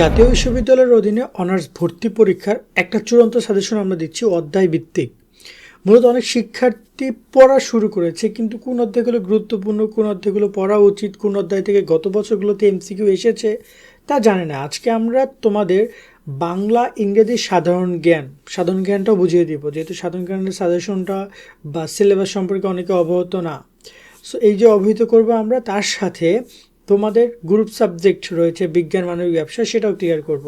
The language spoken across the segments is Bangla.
জাতীয় বিশ্ববিদ্যালয়ের অধীনে অনার্স ভর্তি পরীক্ষার একটা চূড়ান্ত সাজেশন আমরা দিচ্ছি, অধ্যায় ভিত্তিক। মূলত অনেক শিক্ষার্থী পড়া শুরু করেছে, কিন্তু কোন অধ্যায়গুলো গুরুত্বপূর্ণ, কোন অধ্যায়গুলো পড়া উচিত, কোন অধ্যায় থেকে গত বছরগুলোতে এমসিকিউ এসেছে, তা জানে না। আজকে আমরা তোমাদের বাংলা, ইংরেজি, সাধারণ জ্ঞান, সাধারণ জ্ঞানটাও বুঝিয়ে দিব। যেহেতু সাধারণ জ্ঞানের সাজেশনটা বা সিলেবাস সম্পর্কে অনেকে অবগত না। সো এই যে অবহিত করব আমরা, তার সাথে তোমাদের গ্রুপ সাবজেক্ট রয়েছে, বিজ্ঞান, মানবিক ব্যবসা, সেটাও ক্লিয়ার করব।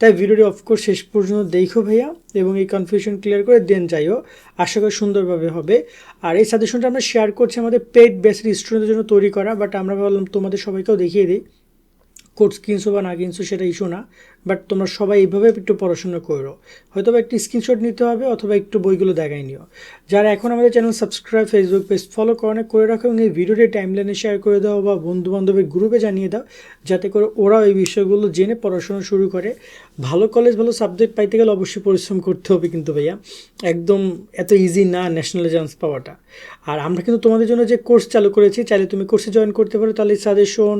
তাই ভিডিওটি অফকোর্স শেষ পর্যন্ত দেখো ভাইয়া, এবং এই কনফিউশন ক্লিয়ার করে দেন যাইও। আশা করি সুন্দরভাবে হবে। আর এই সাজেশনটা আমরা শেয়ার করছি আমাদের পেড বেসিক স্টুডেন্টদের জন্য তৈরি করা বাট আমরা ভাবলাম তোমাদের সবাইকেও দেখিয়ে দিই। কোর্স কিনছো বা না কিনছো সেটা ইস্যু না বাট তোমরা সবাই এইভাবে একটু পড়াশোনা করো। হয়তো একটি স্ক্রিনশট নিতে হবে অথবা একটু বইগুলো দেখাই নিও। যারা এখন আমাদের channel subscribe Facebook page follow করে করে রাখো এবং এই ভিডিওটি টাইমলাইনে শেয়ার করে দাও বা বন্ধু বান্ধবের গ্রুপে জানিয়ে দাও, যাতে করে ওরাও এই বিষয়গুলো জেনে পড়াশোনা শুরু করে। ভালো কলেজ ভালো সাবজেক্ট পাইতে গেলে অবশ্যই পরিশ্রম করতে হবে কিন্তু ভাইয়া। একদম এত ইজি না ন্যাশনাল চান্স পাওয়াটা। আর আমরা কিন্তু তোমাদের জন্য যে কোর্স চালু করেছি, চাইলে তুমি কোর্সে জয়েন করতে পারো। তাহলে সাজেশন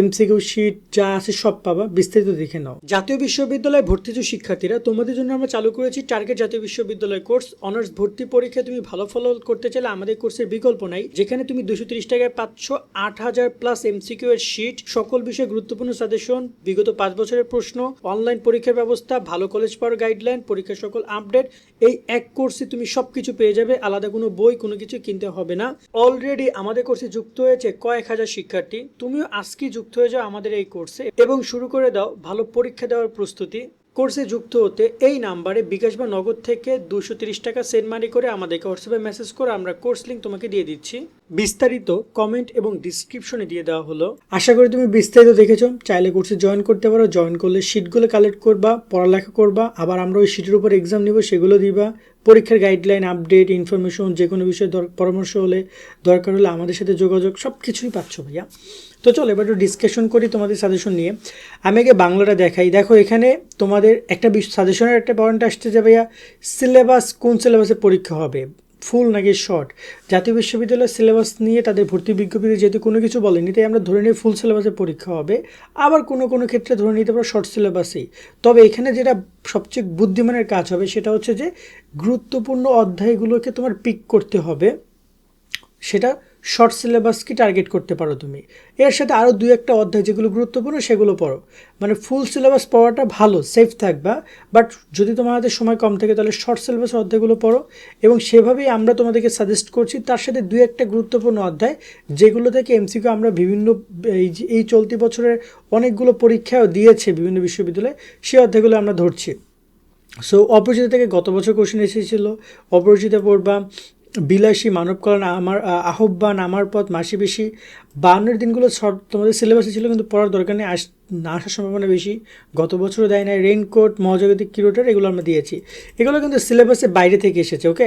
এমসিকিউ শিট যা আছে সব পাবা, বিস্তারিত দেখে নাও। জাতীয় বিশ্ববিদ্যালয়ে ভর্তিজ শিক্ষার্থীরা, তোমাদের জন্য আমরা চালু করেছি টার্গেট জাতীয় বিশ্ববিদ্যালয় কোর্স অনার্স ভর্তি পরীক্ষায় তুমি ভালো ফল করতে চাইলে আমাদের কোর্সের বিকল্প নাই, যেখানে তুমি দুশো তিরিশ টাকায় পাচ্ছ আট হাজার প্লাস এমসিকিউ এর শিট সকল বিষয়ে গুরুত্বপূর্ণ সাজেশন বিগত পাঁচ বছরের প্রশ্ন অনলাইন পরীক্ষার ব্যবস্থা, ভালো কলেজ পাওয়ার গাইডলাইন পরীক্ষার সকল আপডেট এই এক কোর্সে তুমি সবকিছু পেয়ে যাবে, আলাদা কোনো বই, কোনো কিছু কিনতে হবে না। অলরেডি আমাদের কোর্সে যুক্ত হয়েছে কয়েক হাজার শিক্ষার্থী। তুমিও আজকে যুক্ত হয়ে যাও আমাদের এই কোর্সে এবং শুরু করে দাও ভালো পরীক্ষা দেওয়ার প্রস্তুতি। কোর্সে যুক্ত হতে এই নাম্বারে বিকাশ বা নগদ থেকে দুশো তিরিশ টাকা সেন্ড মানি করে আমাদেরকে হোয়াটসঅ্যাপে মেসেজ করে, আমরা কোর্স লিঙ্ক তোমাকে দিয়ে দিচ্ছি। বিস্তারিত কমেন্ট এবং ডিসক্রিপশনে দিয়ে দেওয়া হলো। আশা করি তুমি বিস্তারিত দেখেছ। চাইলে কোর্সে জয়েন করতে পারো। জয়েন করলে শিটগুলো কালেক্ট করবা, পড়ালেখা করবা, আবার আমরা ওই শিটের উপর এক্সাম নিব, সেগুলো দিবা। পরীক্ষার গাইডলাইন আপডেট ইনফরমেশন যে কোনো বিষয়ে পরামর্শ হলে দরকার হলে আমাদের সাথে যোগাযোগ সব কিছুই পাচ্ছ ভাইয়া। তো চলো, এবার একটু ডিসকাশন করি তোমাদের সাজেশন নিয়ে। আমি আগে বাংলাটা দেখাই। দেখো, এখানে তোমাদের একটা সাজেশনের একটা পয়েন্ট আসতে যে ভাইয়া সিলেবাস কোন সিলেবাসে পরীক্ষা হবে? ফুল নাকি শর্ট? জাতীয় বিশ্ববিদ্যালয়ের সিলেবাস নিয়ে তাদের ভর্তি বিজ্ঞপ্তিতে যেহেতু কোনো কিছু বলেনি, তাই আমরা ধরে নিই ফুল সিলেবাসে পরীক্ষা হবে। আবার কোনো কোনো ক্ষেত্রে ধরে নিতে পারো শর্ট সিলেবাসেই তবে এখানে যেটা সবচেয়ে বুদ্ধিমানের কাজ হবে সেটা হচ্ছে যে, গুরুত্বপূর্ণ অধ্যায়গুলোকে তোমার পিক করতে হবে। সেটা শর্ট সিলেবাসকে টার্গেট করতে পারো তুমি? এর সাথে আরও দু একটা অধ্যায় যেগুলো গুরুত্বপূর্ণ সেগুলো পড়ো। মানে ফুল সিলেবাস পড়াটা ভালো সেফ থাকবা বাট যদি তোমার হাতে সময় কম থাকে তাহলে শর্ট সিলেবাস অধ্যায়গুলো পড়ো, এবং সেভাবেই আমরা তোমাদেরকে সাজেস্ট করছি তার সাথে দুই একটা গুরুত্বপূর্ণ অধ্যায়, যেগুলো থেকে এমসিকিউ আমরা বিভিন্ন, এই এই চলতি বছরের অনেকগুলো পরীক্ষাও দিয়েছে বিভিন্ন বিশ্ববিদ্যালয়ে, সেই অধ্যায়গুলো আমরা ধরছি। সো অপরিচিত থেকে গত বছর কোশ্চেন এসেছিল, অপরিচিত পড়বা বিলাসী মানব কল্যাণ, আমার আহ্বান, আমার পথ মাসি বেশি। বাউন্নের দিনগুলো শর্ট তোমাদের সিলেবাসে ছিল, কিন্তু পড়ার দরকার নেই। আস না আসার সম্ভাবনা বেশি। গত বছরও দেয় নাই রেইনকোট মহাজাগতিক কিরোটার, এগুলো আমরা দিয়েছি। এগুলো কিন্তু সিলেবাসে বাইরে থেকে এসেছে ওকে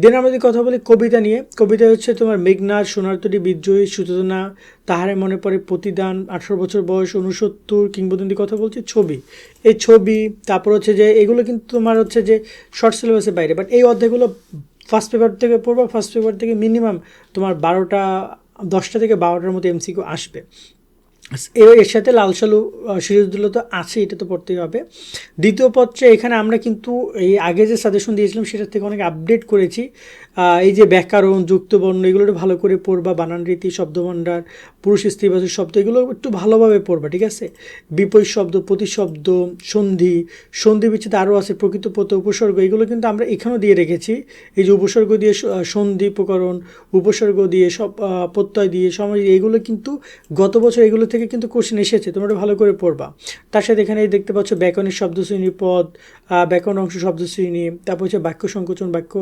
দেন আমরা যদি কথা বলি কবিতা নিয়ে, কবিতা হচ্ছে তোমার মেঘনাথ সোনারতরী, বিদ্রোহী, সুচেতনা, তাহারে মনে পড়ে প্রতিদান, আঠারো বছর বয়স উনসত্তর কিংবদন্তি কথা বলছি, ছবি। এই ছবি, তারপর হচ্ছে যে, এগুলো কিন্তু তোমার হচ্ছে যে শর্ট সিলেবাসের বাইরে। বাট এই অধ্যায়গুলো ফার্স্ট পেপার থেকে পড়বা ফার্স্ট পেপার থেকে মিনিমাম তোমার বারোটা, দশটা থেকে বারোটার মতো এমসিকিউ আসবে। এর সাথে লালসালু সিরিজগুলো তো আছে, এটা তো পড়তেই হবে। দ্বিতীয় পত্রে এখানে আমরা কিন্তু এই আগে যে সাজেশন দিয়েছিলাম, সেটার থেকে অনেক আপডেট করেছি। এই যে ব্যাকরণ, যুক্তবর্ণ এগুলো ভালো করে পড়বা, বানান রীতি, শব্দভাণ্ডার পুরুষ স্ত্রীবাচক শব্দ, এগুলো একটু ভালোভাবে পড়বা, ঠিক আছে? বিপরীত শব্দ, প্রতিশব্দ, সন্ধি সন্ধি বিচ্ছেদ আরও আছে, প্রকৃত পথ উপসর্গ, এগুলো কিন্তু আমরা এখানেও দিয়ে রেখেছি। এই যে উপসর্গ দিয়ে সন্ধি, প্রকরণ, উপসর্গ দিয়ে, সব প্রত্যয় দিয়ে সমাজ এগুলো কিন্তু গত বছর এগুলো থেকে কিন্তু কোশ্চেন এসেছে, তোমরা ভালো করে পড়বা। তার সাথে এখানে দেখতে পাচ্ছ ব্যাকরণের শব্দশ্রেণী পদ ব্যাকরণ অংশ শব্দশ্রেণী, তারপর হচ্ছে বাক্য সংকোচন, বাক্য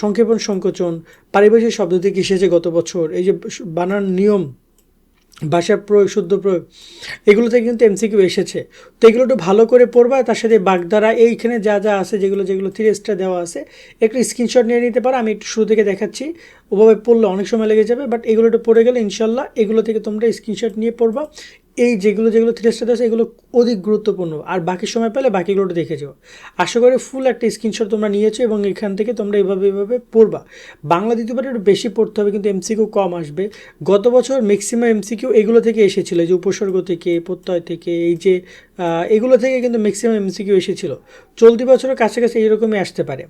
সংক্ষেপণ সংকোচন, পারিভাষিক শব্দ থেকে এসেছে গত বছর। এই যে বানান নিয়ম ভাষার প্রয়োগ, শুদ্ধ প্রয়োগ এগুলো থেকে কিন্তু এমসিকিউ এসেছে। তো এগুলো একটু ভালো করে পড়বা, তার সাথে বাগদারা এইখানে যা যা আছে, যেগুলো যেগুলো থ্রি স্টার দেওয়া আছে, একটু স্ক্রিনশট নিয়ে নিতে পারো, আমি একটু শুরু থেকে দেখাচ্ছি। ওভাবে পড়লে অনেক সময় লেগে যাবে বাট এগুলো একটু পড়ে গেলে ইনশাল্লাহ এগুলো থেকে তোমরা স্ক্রিনশট নিয়ে পড়বা। এই যেগুলো যেগুলো থ্রি স্টার আছে, এগুলো অধিক গুরুত্বপূর্ণ। আর বাকি সময় পেলে বাকিগুলোটা দেখে যাও। আশা করি ফুল একটা স্ক্রিনশট তোমরা নিয়েছো এবং এখান থেকে তোমরা এভাবে এভাবে পড়বা। বাংলা দ্বিতীয়বার একটু বেশি পড়তে হবে, কিন্তু এমসিকিউ কম আসবে। গত বছর ম্যাক্সিমাম এমসিকিউ এগুলো থেকে এসেছিল যে উপসর্গ থেকে, প্রত্যয় থেকে, এই যে এগুলো থেকে কিন্তু ম্যাক্সিমাম এমসিকিউ এসেছিল। চলতি বছরের কাছাকাছি এইরকমই আসতে পারে।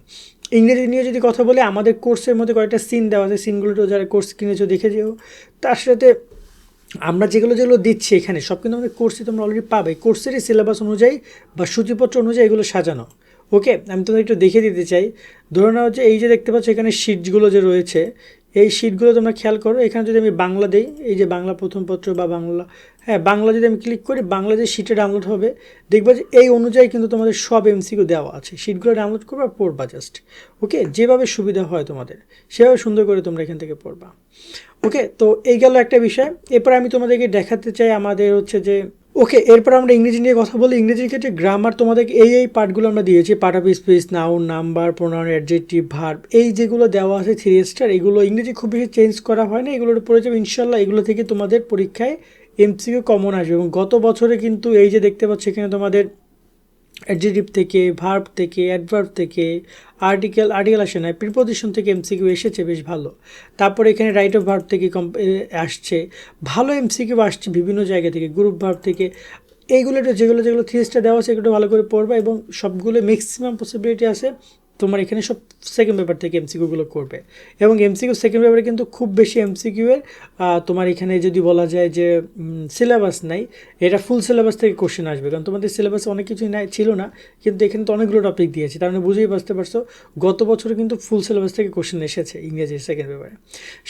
ইংরেজি নিয়ে যদি কথা বলে, আমাদের কোর্সের মধ্যে কয়েকটা সিন দেওয়া আছে। সিনগুলো যারা কোর্স কিনেছো, দেখে যেও। তার সাথে আমরা যেগুলো যেগুলো দিচ্ছি এখানে, সব কিন্তু আমাদের কোর্সে তোমরা অলরেডি পাবে। কোর্সেরই সিলেবাস অনুযায়ী বা সূচিপত্র অনুযায়ী এগুলো সাজানো। ওকে আমি তোমাদের একটু দেখিয়ে দিতে চাই। ধরে নেওয়া হচ্ছে এই যে দেখতে পাচ্ছ এখানে শিটগুলো যে রয়েছে এই শিটগুলো তোমরা খেয়াল করো। এখানে যদি আমি বাংলা দিই, এই যে বাংলা প্রথম পত্র বা বাংলা হ্যাঁ বাংলা যদি আমি ক্লিক করি, বাংলা যে শিটে ডাউনলোড হবে, দেখবা যে এই অনুযায়ী কিন্তু তোমাদের সব এমসিকিউ দেওয়া আছে। শিটগুলো ডাউনলোড করবা, পড়বা জাস্ট ওকে যেভাবে সুবিধা হয় তোমাদের, সেভাবে সুন্দর করে তোমরা এখান থেকে পড়বা। ওকে তো এই গেল একটা বিষয়। এরপর আমি তোমাদেরকে দেখাতে চাই আমাদের হচ্ছে যে ওকে এরপর আমরা ইংরেজি নিয়ে কথা বলি। ইংরেজির ক্ষেত্রে গ্রামার তোমাদেরকে এই এই পার্টগুলো আমরা দিয়েছি। Part of speech noun number pronoun adjective verb এই যেগুলো দেওয়া আছে থ্রি স্টার এগুলো ইংরেজি খুব বেশি চেঞ্জ করা হয় না। এগুলোর পড়ে যাবে ইনশাল্লাহ এগুলো থেকে তোমাদের পরীক্ষায় এমসিকিউ কমন আসবে এবং গত বছরে কিন্তু এই যে দেখতে পাচ্ছ, এখানে তোমাদের অ্যাডজেটিভ থেকে ভার্ব থেকে অ্যাডভার্ব থেকে আর্টিকেল আর্টিকেল আসে না প্রিপোজিশন থেকে এমসিকিউ এসেছে, বেশ ভালো। তারপরে এখানে রাইট অফ ভার্ব থেকে কম আসছে। ভালো এমসিকিউ আসছে বিভিন্ন জায়গা থেকে গ্রুপ ভার্ব থেকে। এইগুলো যেগুলো যেগুলো থিয়েসটা দেওয়া আছে, এগুলো ভালো করে পড়বা এবং সবগুলো ম্যাক্সিমাম পসিবিলিটি আছে। তোমার এখানে সব সেকেন্ড পেপার থেকে এমসিকিউগুলো করবে। এবং এমসিকিউ সেকেন্ড পেপারে কিন্তু খুব বেশি এমসিকিউ এর তোমার এখানে যদি বলা যায় যে সিলেবাস নাই, এটা ফুল সিলেবাস থেকে কোশ্চেন আসবে। কারণ তোমাদের সিলেবাসে অনেক কিছুই নাই, ছিল না, কিন্তু এখানে তো অনেকগুলো টপিক দিয়েছে। তার মানে বুঝেই বুঝতে পারছ, গত বছরে কিন্তু ফুল সিলেবাস থেকে কোশ্চেন এসেছে ইংরেজির সেকেন্ড পেপারে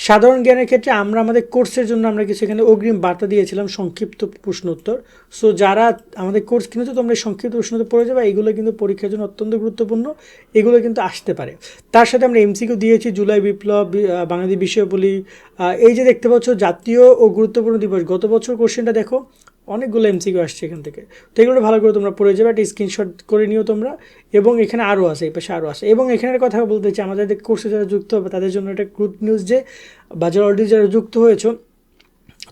সাধারণ জ্ঞানের ক্ষেত্রে আমরা আমাদের কোর্সের জন্য আমরা কিছু এখানে অগ্রিম বার্তা দিয়েছিলাম, সংক্ষিপ্ত প্রশ্ন উত্তর। সো যারা আমাদের কোর্স কিনেছো, তোমরা সংক্ষিপ্ত প্রশ্ন পড়ে যাবে। এগুলো কিন্তু পরীক্ষার জন্য অত্যন্ত গুরুত্বপূর্ণ। এগুলো কিন্তু আসতে পারে। তার সাথে আমরা এমসিকিউ দিয়েছি, জুলাই বিপ্লব বাঙালি বাংলাদেশ এই যে দেখতে পাচ্ছ, জাতীয় ও গুরুত্বপূর্ণ দিবস, গত বছর কোশ্চেনটা দেখো, অনেকগুলো এমসিকিউ আসছে এখান থেকে। তো এগুলো ভালো করে তোমরা পড়ে যাবে, একটা স্ক্রিনশট করে নিও তোমরা। এবং এখানে আরও আছে, এই পাশে আরও আছে। এবং এখানের কথা বলতে চাই, আমাদের কোর্সে যারা যুক্ত হবে, তাদের জন্য একটা গুড নিউজ যে, বাজার অলরেডি যারা যুক্ত হয়েছো,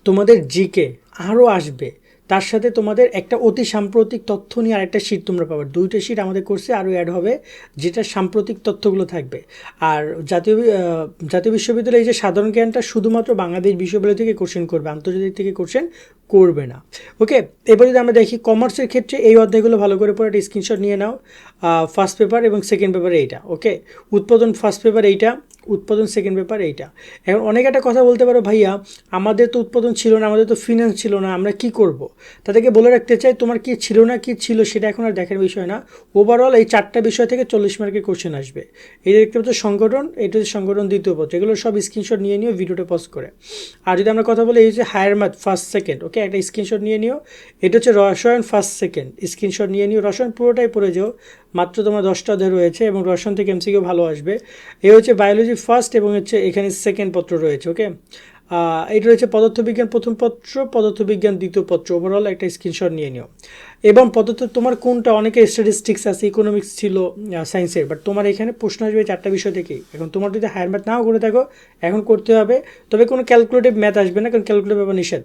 তোমাদের জিকে আরও আসবে। তার সাথে তোমাদের একটা অতি সাম্প্রতিক তথ্য নিয়ে আরেকটা শীট তোমরা পাবে। দুইটা শীট আমাদের কোর্সে আরও অ্যাড হবে, যেটা সাম্প্রতিক তথ্যগুলো থাকবে। আর জাতীয় জাতীয় বিশ্ববিদ্যালয়ে এই যে সাধারণ জ্ঞানটা শুধুমাত্র বাংলাদেশ বিশ্ববিদ্যালয় থেকে কোশ্চেন করবে, আন্তর্জাতিক থেকে কোশ্চেন করবে না। ওকে এবার যদি আমরা দেখি কমার্সের ক্ষেত্রে এই অধ্যায়গুলো ভালো করে পরে একটা স্ক্রিনশট নিয়ে নাও। ফার্স্ট পেপার এবং সেকেন্ড পেপার এইটা ওকে উৎপাদন ফার্স্ট পেপার এইটা উৎপাদন সেকেন্ড পেপার এইটা। এখন অনেক একটা কথা বলতে পারো, ভাইয়া, আমাদের তো উৎপাদন ছিল না, আমাদের তো ফিনান্স ছিল না, আমরা কি করব? তাদেরকে বলে রাখতে চাই, তোমার কি ছিল না, কি ছিল সেটা এখন আর দেখার বিষয় না। ওভারঅল এই চারটা বিষয় থেকে চল্লিশ মার্কের কোশ্চেন আসবে। এই দেখতে পাচ্ছ সংগঠন, এটা হচ্ছে সংগঠন দ্বিতীয় পত্র। এগুলো সব স্ক্রিনশট নিয়ে নিও ভিডিওটা পজ করে। আর যদি আমরা কথা বলি, এই যে higher math first second okay একটা স্ক্রিনশট নিয়ে নিও। এটা হচ্ছে রসায়ন ফার্স্ট সেকেন্ড স্ক্রিনশট নিয়ে নিও। রসায়ন পুরোটাই পড়ে যাও, মাত্র তোমার দশটা অধ্যায় রয়েছে এবং রসায়ন থেকে এমসিকিউ ভালো আসবে। এই হচ্ছে বায়োলজি ফার্স্ট এবং হচ্ছে এখানে সেকেন্ড পত্র রয়েছে ওকে এটা রয়েছে পদার্থবিজ্ঞান প্রথম পত্র, পদার্থবিজ্ঞান দ্বিতীয় পত্র। ওভারঅল একটা স্ক্রিনশট নিয়ে নিও। এবং পদার্থ, তোমার কোনটা, অনেকে স্ট্যাটিস্টিক্স আছে ইকোনমিক্স ছিল সায়েন্সের বাট তোমার এখানে প্রশ্ন আসবে চারটা বিষয় থেকেই এখন তোমার যদি হায়ার ম্যাথ নাও করে থাকো, এখন করতে হবে। তবে কোনো ক্যালকুলেটিভ ম্যাথ আসবে না, কারণ ক্যালকুলেটিভ ব্যাপার নিষেধ।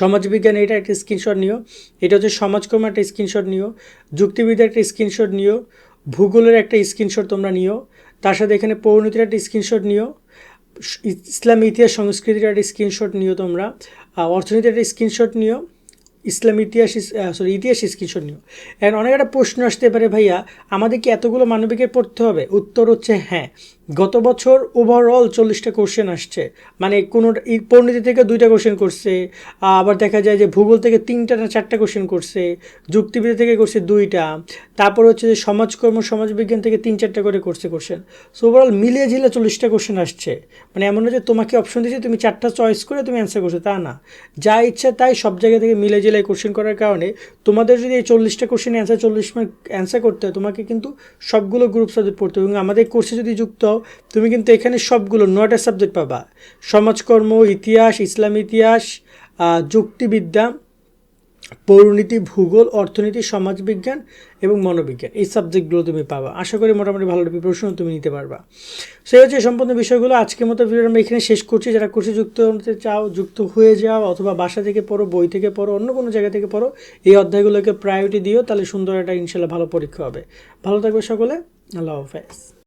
সমাজবিজ্ঞান, এটা একটা স্ক্রিনশট নিও। এটা হচ্ছে সমাজকর্ম একটা স্ক্রিনশট নিও। যুক্তিবিদ্যার একটা স্ক্রিনশট নিও। ভূগোলের একটা স্ক্রিনশট তোমরা নিও। তার সাথে এখানে পরিণতির একটা স্ক্রিনশট নিও। ইসলামী ইতিহাস সংস্কৃতির একটা স্ক্রিনশট নিও তোমরা। অর্থনীতির একটা স্ক্রিনশট নিও। ইসলাম ইতিহাস সরি ইতিহাস স্ক্রিনশট নিও। এখন অনেক একটা প্রশ্ন আসতে পারে ভাইয়া, আমাদের কি এতগুলো মানবিকের পড়তে হবে? উত্তর হচ্ছে হ্যাঁ। গত বছর ওভারঅল চল্লিশটা কোশ্চেন আসছে। মানে কোনো পরিণতি থেকে দুইটা কোশ্চেন করছে, আবার দেখা যায় যে ভূগোল থেকে তিনটা না চারটা কোশ্চেন করছে, যুক্তিবিদ্যা থেকে করছে দুইটা, তারপর হচ্ছে যে সমাজকর্ম, সমাজবিজ্ঞান থেকে তিন চারটা করে করছে কোশ্চেন সো ওভারঅল মিলিয়ে ঝিলে চল্লিশটা কোশ্চেন আসছে। মানে এমন যে তোমাকে অপশন দিয়েছে, তুমি চারটা চয়েস করে তুমি অ্যান্সার করছ, তা না। যা ইচ্ছা তাই সব জায়গা থেকে মিলে ঝিলে কোশ্চেন করার কারণে তোমাদের যদি এই চল্লিশটা কোশ্চেন অ্যান্সার চল্লিশ অ্যান্সার করতে হয়, তোমাকে কিন্তু সবগুলো গ্রুপ সাবজেক্ট পড়তে হবে। এবং আমাদের কোর্সে যদি যুক্ত তুমি কিন্তু এখানে সবগুলো নয়টা সাবজেক্ট পাবা। সমাজকর্ম, ইতিহাস, ইসলাম ইতিহাস যুক্তিবিদ্যা, পৌরনীতি, ভূগোল, অর্থনীতি, সমাজবিজ্ঞান এবং মনোবিজ্ঞান। এই সাবজেক্টগুলো তুমি পাবা। আশা করি মোটামুটি ভালো প্রিপারেশন তুমি নিতে পারবা। সেই হচ্ছে সম্পূর্ণ বিষয়গুলো। আজকের মতো ভিডিও আমরা এখানে শেষ করছি। যারা কোর্সে যুক্ত হতে চাও, যুক্ত হয়ে যাও অথবা বাসা থেকে পড়ো, বই থেকে পড়ো, অন্য কোনো জায়গা থেকে পড়ো, এই অধ্যায়গুলোকে প্রায়োরিটি দিও, তাহলে সুন্দর একটা ইনশাল্লাহ ভালো পরীক্ষা হবে। ভালো থাকবে সকলে। আল্লাহ হাফেজ।